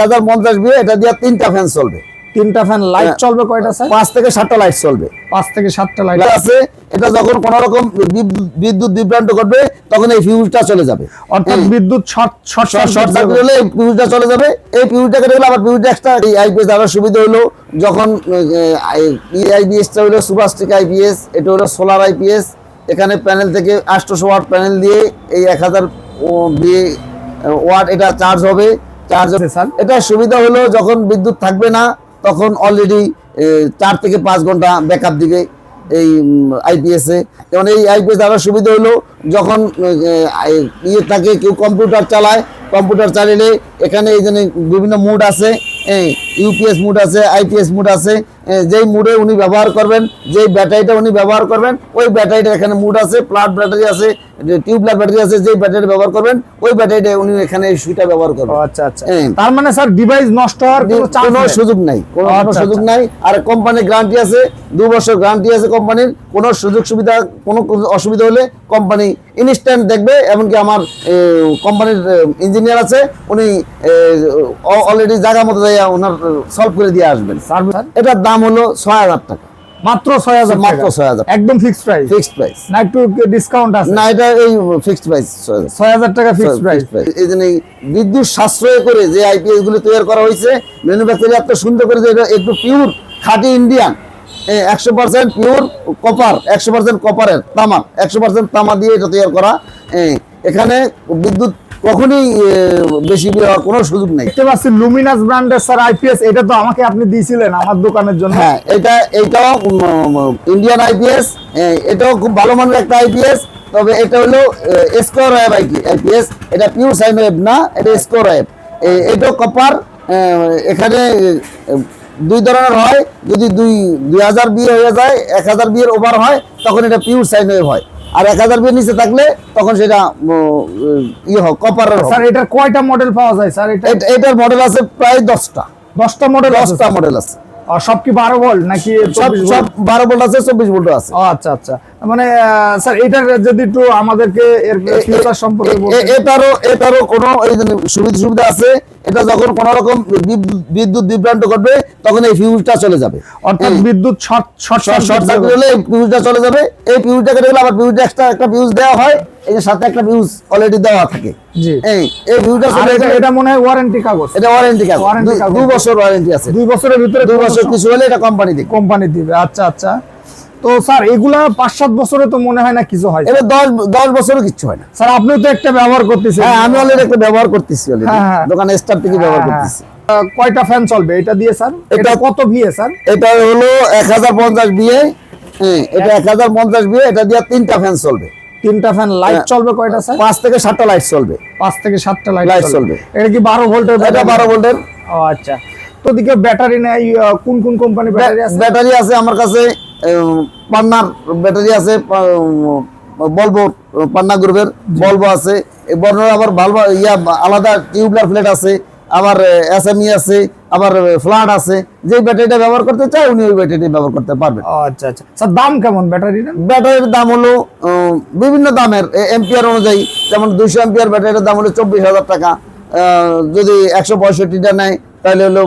হাজার পঞ্চাশ বিয়ে এটা দিয়ে তিনটা ফ্যান চলবে। তিনটা ফ্যান লাইট হ্যাঁ। চলবে কয়টা স্যার পাঁচ থেকে সাতটা লাইট চলবে। পাঁচ থেকে সাতটা লাইট আছে এটা যখন কোন রকম বিদ- বিদ্যুৎ বিভ্রান্ত করবে তখন এই ফিউজটা চলে যাবে। অর্থাৎ বিদ্যুৎ শর্ট শর্ট শর্ট সার্কিট হলে এই ফিউজটা চলে যাবে। এই ফিউজটা কেটে গেলে আবার ফিউজটা এক্সট্রা এই আইপিএস আরও সুবিধা হলো। যখন আইপিএসটা হলো সুপারস্টিক আইপিএস এটা হলো সোলার আইপিএস এখানে প্যানেল থেকে আটশোশো ওয়াট প্যানেল দিয়ে এই এক হাজার ওয়াট এটা চার্জ হবে। চার্জ আচ্ছা। এটা সুবিধা হলো যখন বিদ্যুৎ থাকবে না তখন অলরেডি চার থেকে পাঁচ ঘণ্টা ব্যাকআপ দিবে এই আইপিএসে যেমন এই আইপিএস আরও সুবিধা হলো যখন ইয়ে থাকে কেউ কম্পিউটার চালায় কম্পিউটার চালিয়ে এখানে এই জন্য বিভিন্ন মুড আছে ইউপিএস মুড আছে আইপিএস মুড আছে যেই মুডে উনি ব্যবহার করবেন যেই ব্যাটারিটা উনি ব্যবহার করবেন ওই ব্যাটারিটা এখানে মুড আছে প্লাট ব্যাটারি আছে টিউবলার ব্যাটারি আছে যেই ব্যাটারি ব্যবহার করবেন ওই ব্যাটারিটা উনি এখানে সুইটা ব্যবহার করবেন। আচ্ছা আচ্ছা। হ্যাঁ। তার মানে স্যার ডিভাইস নষ্ট হওয়ার কোনো সুযোগ নাই কোনো কোনো আচ্ছা, সুযোগ আচ্ছা। নাই। আর কোম্পানির গ্যারান্টি আছে দু বছর গ্যারান্টি আছে কোম্পানির কোনো সুযোগ সুবিধা কোনো অসুবিধা হলে কোম্পানি ইনস্ট্যান্ট দেখবে এমনকি আমার কোম্পানির ইঞ্জিনিয়ার আছে উনি অলরেডি জায়গা মতো যাইয়া ওনার সলভ করে দিয়ে আসবেন। এটার দাম হলো ছয় হাজার টাকা। মাত্র ছয় হাজার মাত্র 6,000 একদম ফিক্সড প্রাইস ফিক্সড প্রাইস না একটু ডিসকাউন্ট আছে? না এটা এই ফিক্সড প্রাইস ছয় হাজার। টাকা ফিক্সড প্রাইস এই জন্য বিদ্যুৎ সাশ্রয় করে যে আইপিএসগুলো তৈরি করা হয়েছে ম্যানুফ্যাকচার এত সুন্দর করে যে এটা একটু পিওর খাঁটি ইন্ডিয়ান একশো পার্সেন্ট পিওর কপার একশো পার্সেন্ট কপারের তামা একশো পার্সেন্ট তামা দিয়ে এটা তৈরি করা। এখানে বিদ্যুৎ কখনই বেশি বিয়ে হওয়ার কোনো সুযোগ নেই। দেখতে পাচ্ছি লুমিনাস ব্র্যান্ডের স্যার আইপিএস এটা তো আমাকে আপনি দিয়েছিলেন আমার দোকানের জন্য। হ্যাঁ এটা এটাও ইন্ডিয়ান আইপিএস এটাও খুব ভালো মানের একটা আইপিএস তবে এটা হলো স্কোর ওয়েব আইপিএস এটা পিওর সাইন ওয়েব না এটা স্কোর ওয়েব এটাও কপার এখানে দুই ধরনের হয় যদি দুই দুই হাজার বিয়ে হয়ে যায় এক হাজার বিয়ের ওভার হয় তখন এটা পিওর সাইন ওয়েব হয়। আর এক হাজার বিয়ের নিচে থাকলে তখন সেটা ইয়ে হয় কপারের স্যার এটার কয়টা মডেল পাওয়া যায়? স্যার এটা এটার মডেল আছে প্রায় দশটা। দশটা মডেল দশটা মডেল আছে। আর সব কি বারো ভোল্ট নাকি সব সব বারো ভোল্ট আছে চব্বিশ ভোল্ট আছে। আচ্ছা আচ্ছা। মানে স্যার এটার যদি একটু আমাদেরকে এর সম্পর্কে এটারও এটারও কোনো এই সুবিধা সুবিধা আছে? এটা যখন কোন রকম বিদ্যুৎ বিভ্রান্ত করবে তখন এই ফিউজটা চলে যাবে। অর্থাৎ বিদ্যুৎ short short short short circuit হলে এই ফিউজটা চলে যাবে। এই ফিউজটা কেটে গেলে আবার ফিউজটা এক্সট্রা একটা ফিউজ দেওয়া হয়। এই যে সাথে একটা ফিউজ অলরেডি দেওয়া থাকে। এই এই ফিউজটা চলে এটা গেলে এটা মনে হয় ওয়ারেন্টি কাগজ। এটা ওয়ারেন্টি কাগজ। Warranty দু- কাগজ। দু বছর ওয়ারেন্টি আছে। দুই বছরের ভিতরে দুই বছর কিছু হলে এটা কোম্পানি দিবে। কোম্পানি দিবে। আচ্ছা আচ্ছা। তো স্যার এগুলা পাঁচ সাত বছরে তো মনে হয় না কিছু হয়। এটা দশ দশ বছরও কিচ্ছু হয় না। স্যার আপনিও তো একটা ব্যবহার করতেছেন। হ্যাঁ আমি অলরেডি একটা ব্যবহার করতেছি হ্যাঁ, হ্যাঁ। দোকানে স্টার থেকে ব্যবহার করতেছি। হ্যাঁ। কয়টা ফ্যান চলবে? এটা দিয়ে স্যার? এটা কত ভিএ স্যার? এটা হলো এক হাজার পঞ্চাশ বিয়ে। হ্যাঁ এটা এক হাজার পঞ্চাশ বিয়ে এটা দিয়ে তিনটা ফ্যান চলবে। তিনটা ফ্যান লাইট। চলবে কয়টা স্যার? পাঁচ থেকে সাতটা লাইট চলবে। পাঁচ থেকে সাতটা লাইট চলবে। চলবে। এটা কি বারো ভোল্টের এটা বারো ভোল্টের ও আচ্ছা। তো দিকে ব্যাটারি নেই কোন কোন কোম্পানি ব্যাটারি আছে? ব্যাটারি আছে আমার কাছে পান্নার ব্যাটারি আছে বলব পান্না গ্রুপের বলব আছে। এই বর্ণনা আবার ভালো ইয়া আলাদা টিউবলার প্লেট আছে আবার এসএমই আছে আবার ফ্ল্যাট আছে। যে ব্যাটারিটা ব্যবহার করতে চায় উনি ওই ব্যাটারিটা ব্যবহার করতে পারবেন আচ্ছা আচ্ছা। স্যার দাম কেমন ব্যাটারি ব্যাটারির দাম হলো বিভিন্ন দামের এম্পিয়ার অনুযায়ী। যেমন দুইশো এম্পিয়ার ব্যাটারির দাম হলো চব্বিশ হাজার টাকা। যদি একশো পঁয়ষট্টিটা নেয় তাহলে হলো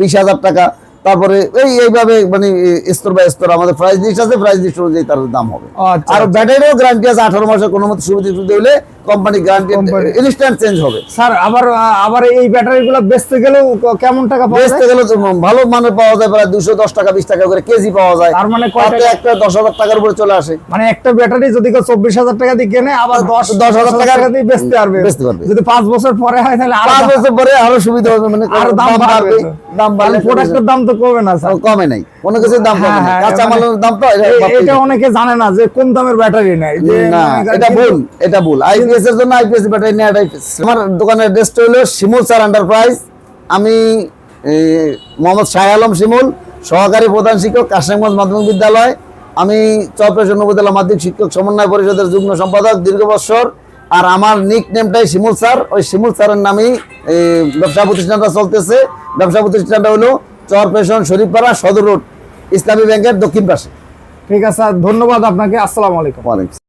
বিশ হাজার টাকা। তারপরে এই এইভাবে মানে স্তর বা স্তর আমাদের প্রাইস লিস্ট আছে প্রাইস লিস্ট অনুযায়ী তার দাম হবে। আচ্ছা আর ব্যাটারিও গ্যারান্টি আছে আঠারো মাসের কোনো মতো সুবিধা সুবিধা হলে কোম্পানি গ্যারান্টি ইনস্ট্যান্ট চেঞ্জ হবে। স্যার আবার আবার এই ব্যাটারি গুলো বেচতে গেলেও কেমন টাকা পাওয়া বেচতে গেলে তো ভালো মানের পাওয়া যায় প্রায় দুশো দশ টাকা বিশ টাকা করে কেজি পাওয়া যায়। তার মানে কয় একটা দশ হাজার টাকার উপরে চলে আসে। মানে একটা ব্যাটারি যদি কেউ চব্বিশ হাজার টাকা দিয়ে কেনে আবার দশ দশ হাজার টাকা দিয়ে বেচতে পারবে। বেচতে পারবে। যদি পাঁচ বছর পরে হয় তাহলে আরও পাঁচ দাম- বছর পরে আরও সুবিধা হবে মানে আরও দাম বাড়বে। দাম বাড়লে প্রোডাক্টের দাম তো কমে না স্যার। কমে নাই। কোনো কিছুর দাম কমে হ্যাঁ, নাই। হ্যাঁ, কাঁচা মানে- মালের দাম তো এটা। অনেকে জানে না যে কোন দামের ব্যাটারি নেই যে না এটা ভুল এটা ভুল। আইপিএস এর জন্য আইপিএস ব্যাটারি নেই আইপিএস। আমার দোকানের অ্যাড্রেসটা হলো শিমুল স্যার এন্টারপ্রাইজ আমি মোহাম্মদ শাহ আলম শিমুল সহকারী প্রধান শিক্ষক কাশিমগঞ্জ মাধ্যমিক বিদ্যালয়। আমি চরপেশন উপজেলা মাধ্যমিক শিক্ষক সমন্বয় পরিষদের যুগ্ম সম্পাদক দীর্ঘ বছর। আর আমার নিক নেমটাই শিমুল স্যার। ওই শিমুল স্যারের নামেই ব্যবসা প্রতিষ্ঠানটা চলতেছে। ব্যবসা প্রতিষ্ঠানটা হলো চরপেশন শরীফপাড়া সদর রোড ইসলামী ব্যাংকের দক্ষিণ পাশে। ঠিক আছে স্যার ধন্যবাদ আপনাকে। আসসালামু আলাইকুম। ওয়ালাইকুম